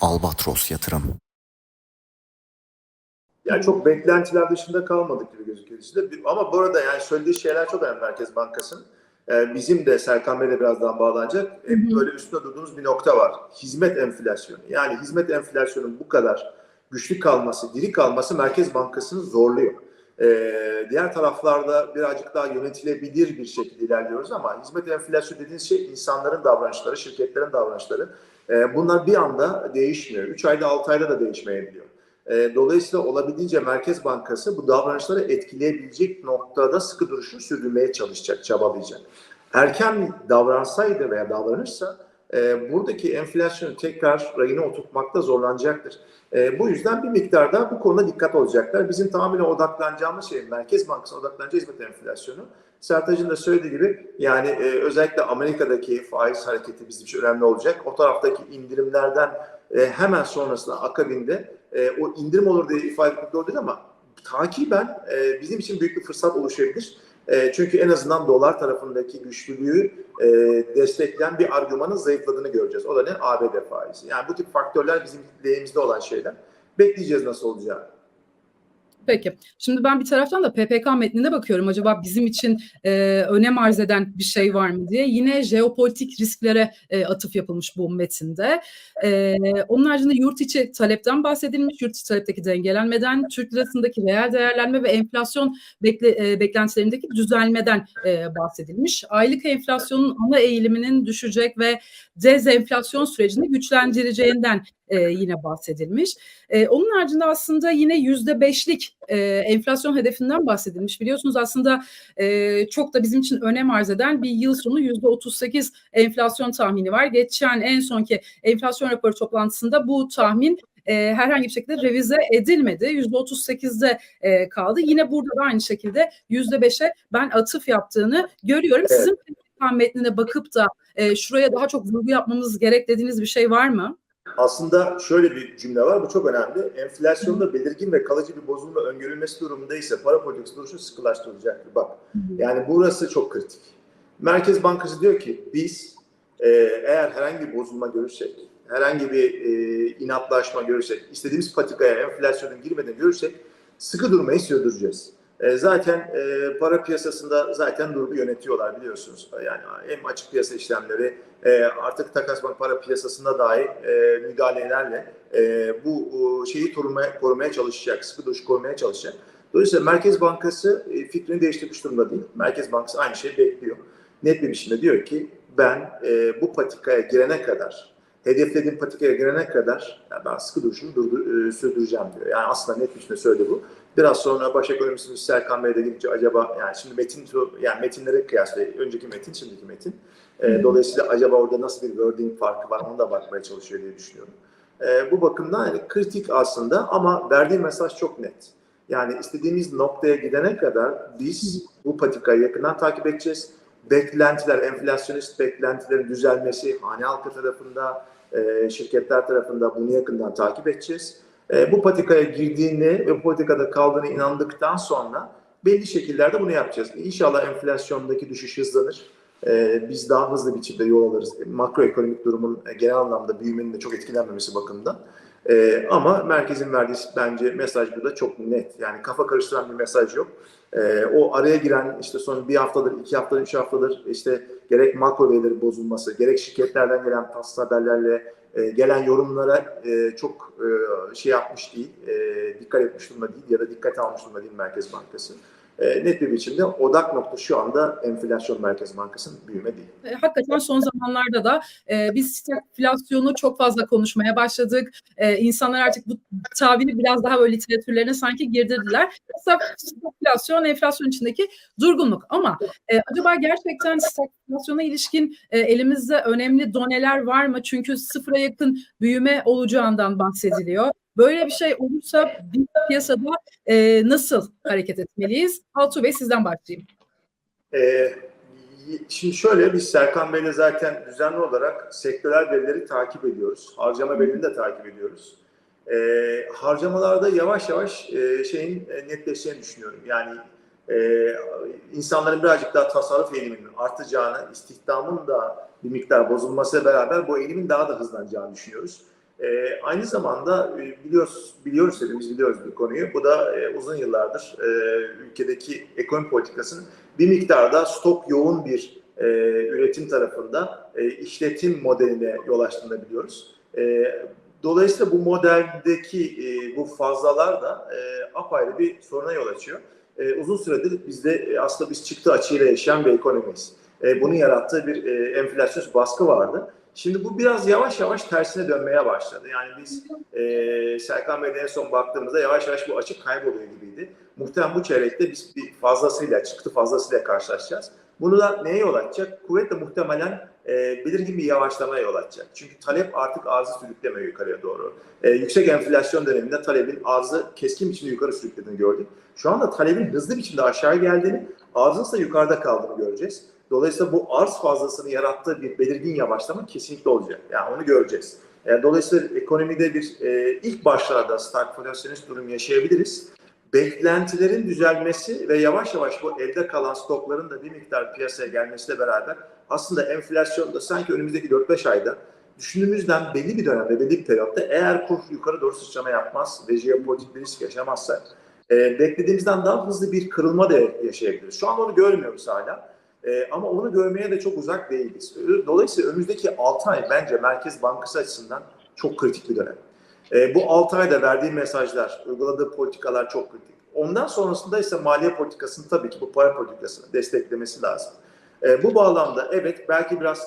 Albatros Yatırım. Yani çok beklentiler dışında kalmadık gibi gözüküyor. Ama bu arada yani söylediği şeyler çok önemli Merkez Bankası'nın. Ee, bizim de Serkan Bey'le birazdan bağlanacak. Hep böyle üstüne durduğumuz bir nokta var. Hizmet enflasyonu. Yani hizmet enflasyonun bu kadar güçlü kalması, diri kalması Merkez Bankası'nı zorluyor. Ee, diğer taraflarda birazcık daha yönetilebilir bir şekilde ilerliyoruz ama hizmet enflasyonu dediğiniz şey insanların davranışları, şirketlerin davranışları. Ee, bunlar bir anda değişmiyor. 3 ayda 6 ayda da değişmeyebiliyor. E, dolayısıyla olabildiğince Merkez Bankası bu davranışları etkileyebilecek noktada sıkı duruşunu sürdürmeye çalışacak, çabalayacak. Erken davransaydı veya davranırsa e, buradaki enflasyonu tekrar rayına oturtmakta zorlanacaktır. E, bu yüzden bir miktarda bu konuda dikkat olacaklar. Bizim tamamen odaklanacağımız şey Merkez Bankası'na odaklanacağı hizmet enflasyonu. Sertac'ın da söylediği gibi yani e, özellikle Amerika'daki faiz hareketi bizim için önemli olacak. O taraftaki indirimlerden e, hemen sonrasında akabinde e, o indirim olur diye ifade etmek doğru değil ama takiben e, bizim için büyük bir fırsat oluşabilir. E, çünkü en azından dolar tarafındaki güçlülüğü e, destekleyen bir argümanın zayıfladığını göreceğiz. O da ne? ABD faizi. Yani bu tip faktörler bizim lehimizde olan şeyler. Bekleyeceğiz nasıl olacağını. Peki. Şimdi ben bir taraftan da PPK metnine bakıyorum. Acaba bizim için e, önem arz eden bir şey var mı diye. Yine jeopolitik risklere e, atıf yapılmış bu metinde. E, onun haricinde yurt içi talepten bahsedilmiş. Yurt içi talepteki dengelenmeden, Türk lirasındaki reel değerlenme ve enflasyon bekle, e, beklentilerindeki düzelmeden e, bahsedilmiş. Aylık enflasyonun ana eğiliminin düşecek ve dezenflasyon sürecini güçlendireceğinden e, yine bahsedilmiş. E, onun haricinde aslında yine yüzde beşlik e, enflasyon hedefinden bahsedilmiş. Biliyorsunuz aslında e, çok da bizim için önem arz eden bir yıl sonu yüzde otuz sekiz enflasyon tahmini var. Geçen en sonki enflasyon raporu toplantısında bu tahmin e, herhangi bir şekilde revize edilmedi. Yüzde otuz sekizde e, kaldı. Yine burada da aynı şekilde yüzde beşe ben atıf yaptığını görüyorum. Evet. Sizin metnine bakıp da e, şuraya daha çok vurgu yapmamız gerek dediğiniz bir şey var mı? Aslında şöyle bir cümle var, bu çok önemli. Enflasyonda belirgin ve kalıcı bir bozulma öngörülmesi durumunda ise para politikası duruşu sıkılaştırılacaktır. Bak, yani burası çok kritik. Merkez Bankası diyor ki biz e, eğer herhangi bir bozulma görürsek, herhangi bir e, inatlaşma görürsek, istediğimiz patikaya enflasyonun girmeden görürsek sıkı durmayı sürdüreceğiz. E, zaten e, para piyasasında zaten durumu yönetiyorlar biliyorsunuz. Yani hem açık piyasa işlemleri e, artık takas bank para piyasasında dahi e, müdahalelerle e, bu şeyi korumaya, korumaya çalışacak, sıkı duruş korumaya çalışacak. Dolayısıyla Merkez Bankası e, fikrini değiştirmiş durumda değil. Merkez Bankası aynı şeyi bekliyor. Net bir biçimde diyor ki ben e, bu patikaya girene kadar, hedeflediğim patikaya girene kadar ben sıkı duruşumu durdur, e, sürdüreceğim diyor. Yani aslında net biçimde söyledi bu. Biraz sonra baş ekonomistimiz Serkan Bey de gidince acaba yani şimdi metin yani metinlere kıyasla önceki metin şimdiki metin. E, dolayısıyla acaba orada nasıl bir wording farkı var onu da bakmaya çalışıyor diye düşünüyorum. E, bu bakımdan yani kritik aslında ama verdiği mesaj çok net. Yani istediğimiz noktaya gidene kadar biz bu patikayı yakından takip edeceğiz. Beklentiler, enflasyonist beklentilerin düzelmesi hane halkı tarafında, e, şirketler tarafında bunu yakından takip edeceğiz. E, bu patikaya girdiğini ve bu patikada kaldığını inandıktan sonra belli şekillerde bunu yapacağız. İnşallah enflasyondaki düşüş hızlanır. E, biz daha hızlı biçimde yol alırız. Makroekonomik durumun e, genel anlamda büyümenin de çok etkilenmemesi bakımından. E, ama merkezin verdiği bence mesaj burada çok net. Yani kafa karıştıran bir mesaj yok. E, o araya giren işte son bir haftadır, iki haftadır, üç haftadır işte gerek makro verileri bozulması, gerek şirketlerden gelen tatsız haberlerle e, gelen yorumlara e, çok e, şey yapmış değil, e, dikkat etmiş durumda değil ya da dikkat almış durumda değil Merkez Bankası. E, net bir biçimde odak nokta şu anda enflasyon Merkez Bankası'nın büyüme değil. E, hakikaten son zamanlarda da e, biz stagflasyonu çok fazla konuşmaya başladık. E, insanlar artık bu tabiri biraz daha böyle literatürlerine sanki girdirdiler. Stagflasyon, enflasyon içindeki durgunluk. Ama acaba gerçekten stagflasyona ilişkin elimizde önemli doneler var mı? Çünkü sıfıra yakın büyüme olacağından bahsediliyor. Böyle bir şey olursa piyasada e, nasıl hareket etmeliyiz? Altuğ Bey sizden başlayayım. Ee, şimdi şöyle biz Serkan Bey'le zaten düzenli olarak sektörel verileri takip ediyoruz. Harcama verilerini de takip ediyoruz. Ee, harcamalarda yavaş yavaş e, şeyin e, netleşeceğini düşünüyorum. Yani e, insanların birazcık daha tasarruf eğiliminin artacağını, istihdamın da bir miktar bozulması beraber bu eğilimin daha da hızlanacağını düşünüyoruz. E, aynı zamanda e, biliyoruz, biliyoruz hepimiz biliyoruz bu konuyu. Bu da e, uzun yıllardır e, ülkedeki ekonomi politikasının bir miktarda stok yoğun bir e, üretim tarafında e, işletim modeline yol açtığını biliyoruz. E, dolayısıyla bu modeldeki e, bu fazlalar da e, apayrı bir soruna yol açıyor. E, uzun süredir bizde e, aslında biz çıktı açığıyla yaşayan bir ekonomiyiz. E, bunun yarattığı bir e, enflasyonist baskı vardı. Şimdi bu biraz yavaş yavaş tersine dönmeye başladı. Yani biz e, Serkan Bey'de en son baktığımızda yavaş yavaş bu açık kayboluyor gibiydi. Muhtemelen bu çeyrekte biz bir fazlasıyla, çıktı fazlasıyla karşılaşacağız. Bunu da neye yol açacak? Kuvvetle muhtemelen e, belirgin bir yavaşlamaya yol açacak. Çünkü talep artık arzı sürüklemiyor yukarıya doğru. E, yüksek enflasyon döneminde talebin arzı keskin biçimde yukarı sürüklediğini gördük. Şu anda talebin hızlı biçimde aşağı geldiğini, arzın yukarıda kaldığını göreceğiz. Dolayısıyla bu arz fazlasını yarattığı bir belirgin yavaşlama kesinlikle olacak. Yani onu göreceğiz. E, dolayısıyla ekonomide bir e, ilk başlarda stagflasyonist durum yaşayabiliriz. Beklentilerin düzelmesi ve yavaş yavaş bu elde kalan stokların da bir miktar piyasaya gelmesiyle beraber aslında enflasyonda sanki önümüzdeki 4-5 ayda düşündüğümüzden belli bir dönemde, belli bir periyotta eğer kur yukarı doğru sıçrama yapmaz ve jeopolitik bir risk yaşamazsa e, beklediğimizden daha hızlı bir kırılma da yaşayabiliriz. Şu an onu görmüyoruz hala. E, ama onu görmeye de çok uzak değiliz. Dolayısıyla önümüzdeki 6 ay bence Merkez Bankası açısından çok kritik bir dönem. E, bu 6 ayda verdiği mesajlar, uyguladığı politikalar çok kritik. Ondan sonrasında ise maliye politikasını tabii ki bu para politikasını desteklemesi lazım. E, bu bağlamda evet belki biraz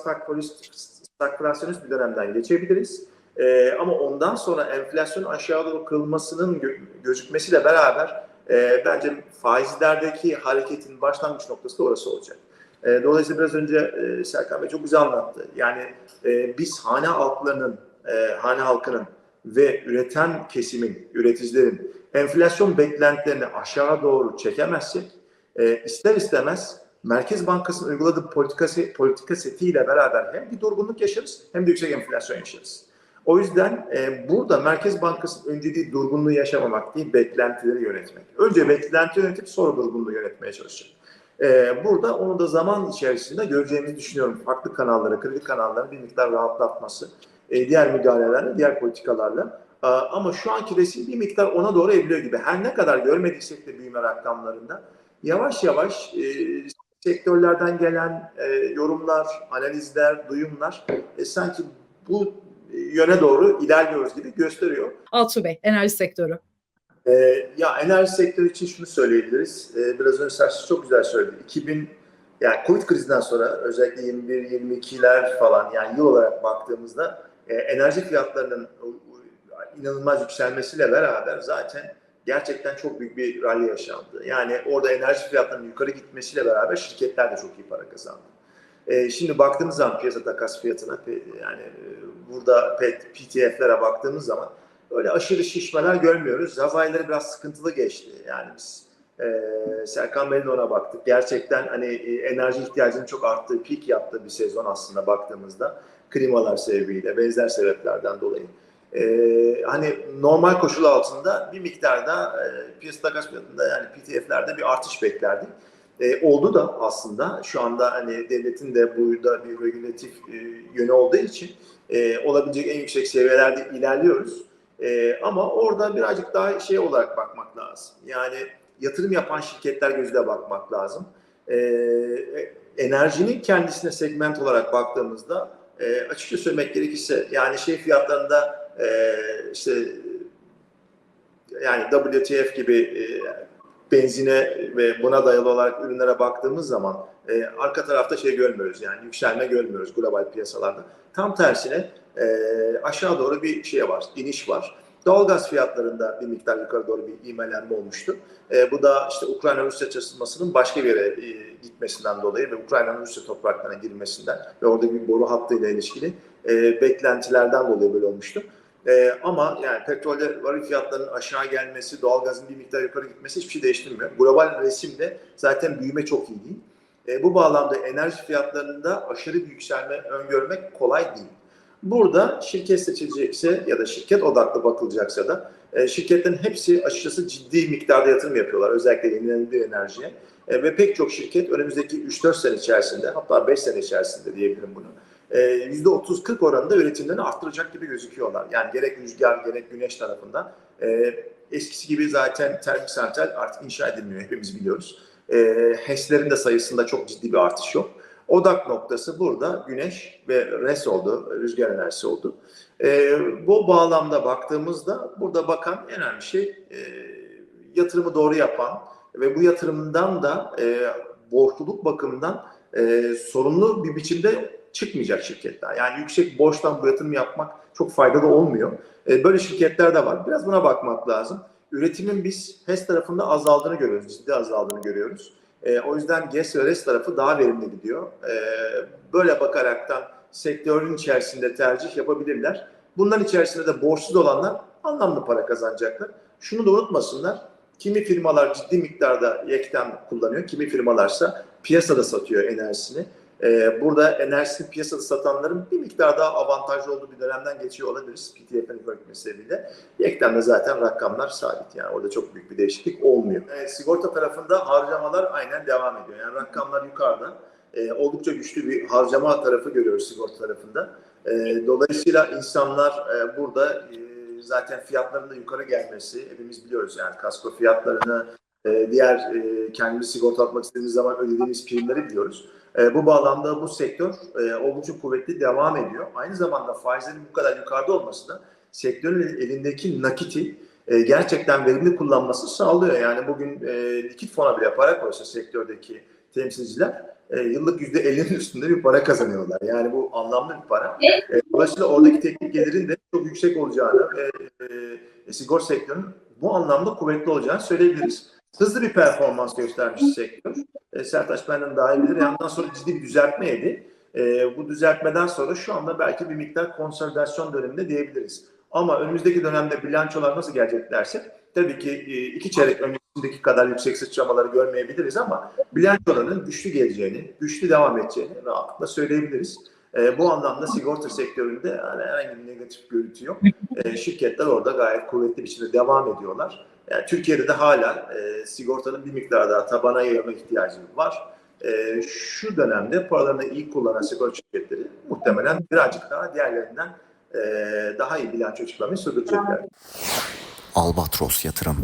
stagflasyonist bir dönemden geçebiliriz. E, ama ondan sonra enflasyon aşağı doğru kırılmasının gö- gözükmesiyle beraber e, bence faizlerdeki hareketin başlangıç noktası da orası olacak. E, dolayısıyla biraz önce e, Serkan Bey çok güzel anlattı. Yani e, biz hane halklarının, e, hane halkının ve üreten kesimin, üreticilerin enflasyon beklentilerini aşağı doğru çekemezsek e, ister istemez Merkez Bankası'nın uyguladığı politikası, politika setiyle beraber hem bir durgunluk yaşarız hem de yüksek enflasyon yaşarız. O yüzden e, burada Merkez Bankası'nın önceliği durgunluğu yaşamamak değil, beklentileri yönetmek. Önce beklenti yönetip sonra durgunluğu yönetmeye çalışacak. E, burada onu da zaman içerisinde göreceğimizi düşünüyorum. Farklı kanallara, kredi kanallarının bir miktar rahatlatması, e, diğer müdahalelerle, diğer politikalarla. E, ama şu anki resim bir miktar ona doğru evriliyor gibi. Her ne kadar görmediysek de büyüme rakamlarında yavaş yavaş e, sektörlerden gelen e, yorumlar, analizler, duyumlar e, sanki bu yöne doğru ilerliyoruz gibi gösteriyor. Altuğ Bey, enerji sektörü. Ee, ya enerji sektörü için şunu söyleyebiliriz. Ee, biraz önce Sersiz çok güzel söyledi. 2000 yani Covid krizinden sonra özellikle 21-22'ler falan yani yıl olarak baktığımızda e, enerji fiyatlarının inanılmaz yükselmesiyle beraber zaten gerçekten çok büyük bir rally yaşandı. Yani orada enerji fiyatlarının yukarı gitmesiyle beraber şirketler de çok iyi para kazandı. E, şimdi baktığımız zaman piyasa takas fiyatına yani e, burada PTF'lere baktığımız zaman öyle aşırı şişmeler görmüyoruz. Yaz ayları biraz sıkıntılı geçti. Yani biz e, Serkan Bey'in ona baktık. Gerçekten hani e, enerji ihtiyacının çok arttığı, peak yaptığı bir sezon aslında baktığımızda. Klimalar sebebiyle, benzer sebeplerden dolayı. Ee, hani normal koşul altında bir miktarda e, piyasa takas yani PTF'lerde bir artış beklerdik. E, oldu da aslında şu anda hani devletin de burada bir regülatif e, yönü olduğu için e, olabilecek en yüksek seviyelerde ilerliyoruz. E, ama orada birazcık daha şey olarak bakmak lazım. Yani yatırım yapan şirketler gözüyle bakmak lazım. E, enerjinin kendisine segment olarak baktığımızda e, açıkça söylemek gerekirse yani şey fiyatlarında e, işte yani WTF gibi e, benzine ve buna dayalı olarak ürünlere baktığımız zaman e, arka tarafta şey görmüyoruz yani yükselme görmüyoruz global piyasalarda. Tam tersine e, aşağı doğru bir şey var, iniş var. Doğalgaz fiyatlarında bir miktar yukarı doğru bir ivmelenme olmuştu. E, bu da işte Ukrayna-Rusya çatışmasının başka bir yere e, gitmesinden dolayı ve Ukrayna'nın Rusya topraklarına girmesinden ve orada bir boru hattıyla ilişkili e, beklentilerden dolayı böyle olmuştu. Ee, ama yani petrolde varil fiyatlarının aşağı gelmesi, doğalgazın bir miktar yukarı gitmesi hiçbir şey değiştirmiyor. Global resimde zaten büyüme çok iyi değil. Ee, bu bağlamda enerji fiyatlarında aşırı bir yükselme öngörmek kolay değil. Burada şirket seçilecekse ya da şirket odaklı bakılacaksa da e, şirketlerin hepsi açıkçası ciddi miktarda yatırım yapıyorlar. Özellikle yenilenebilir enerjiye. E, ve pek çok şirket önümüzdeki 3-4 sene içerisinde hatta 5 sene içerisinde diyebilirim bunu e, %30-40 oranında üretimlerini arttıracak gibi gözüküyorlar. Yani gerek rüzgar gerek güneş tarafında. E, eskisi gibi zaten termik santral artık inşa edilmiyor hepimiz biliyoruz. E, HES'lerin de sayısında çok ciddi bir artış yok. Odak noktası burada güneş ve res oldu, rüzgar enerjisi oldu. E, bu bağlamda baktığımızda burada bakan en önemli şey e, yatırımı doğru yapan ve bu yatırımdan da e, borçluluk bakımından e, sorumlu bir biçimde çıkmayacak şirketler. Yani yüksek borçtan bu yatırım yapmak çok faydalı olmuyor. E, böyle şirketler de var. Biraz buna bakmak lazım. Üretimin biz HES tarafında azaldığını görüyoruz, ciddi azaldığını görüyoruz. E, o yüzden GES ve RES tarafı daha verimli gidiyor. E, böyle bakaraktan sektörün içerisinde tercih yapabilirler. Bunların içerisinde de borçsuz olanlar anlamlı para kazanacaklar. Şunu da unutmasınlar. Kimi firmalar ciddi miktarda yekten kullanıyor, kimi firmalarsa piyasada satıyor enerjisini. Ee, burada enerjisini piyasada satanların bir miktar daha avantajlı olduğu bir dönemden geçiyor olabiliriz. PTF'nin ekonomik sebebiyle. Yektemde zaten rakamlar sabit yani orada çok büyük bir değişiklik olmuyor. Ee, sigorta tarafında harcamalar aynen devam ediyor. Yani rakamlar yukarıda. Ee, oldukça güçlü bir harcama tarafı görüyoruz sigorta tarafında. Ee, dolayısıyla insanlar e, burada e, zaten fiyatların da yukarı gelmesi hepimiz biliyoruz yani kasko fiyatlarını e, diğer e, kendimiz sigorta atmak istediğimiz zaman ödediğimiz primleri biliyoruz. E, bu bağlamda bu sektör e, oldukça kuvvetli devam ediyor. Aynı zamanda faizlerin bu kadar yukarıda olması da sektörün elindeki nakiti e, gerçekten verimli kullanması sağlıyor. Yani bugün e, likit fona bile para koysa sektördeki temsilciler e, yıllık %50'nin üstünde bir para kazanıyorlar. Yani bu anlamlı bir para. E, dolayısıyla oradaki teknik gelirin de çok yüksek olacağını ve e, sigorta sektörünün bu anlamda kuvvetli olacağını söyleyebiliriz. Hızlı bir performans göstermiş sektör. E, Sertaç benden daha iyi bilir. Yandan sonra ciddi bir düzeltme yedi. E, bu düzeltmeden sonra şu anda belki bir miktar konsolidasyon döneminde diyebiliriz. Ama önümüzdeki dönemde bilançolar nasıl geleceklerse tabii ki e, iki çeyrek öncesindeki kadar yüksek sıçramaları görmeyebiliriz ama bilançoların güçlü geleceğini, güçlü devam edeceğini rahatlıkla söyleyebiliriz. E, bu anlamda sigorta sektöründe yani herhangi bir negatif görüntü yok. E, şirketler orada gayet kuvvetli bir şekilde devam ediyorlar. Yani Türkiye'de de hala e, sigortanın bir miktar daha tabana yayılma ihtiyacı var. E, şu dönemde paralarını iyi kullanan sigorta şirketleri muhtemelen birazcık daha diğerlerinden e, daha iyi bilanço çıkmayı sürdürecekler. Albatros Yatırım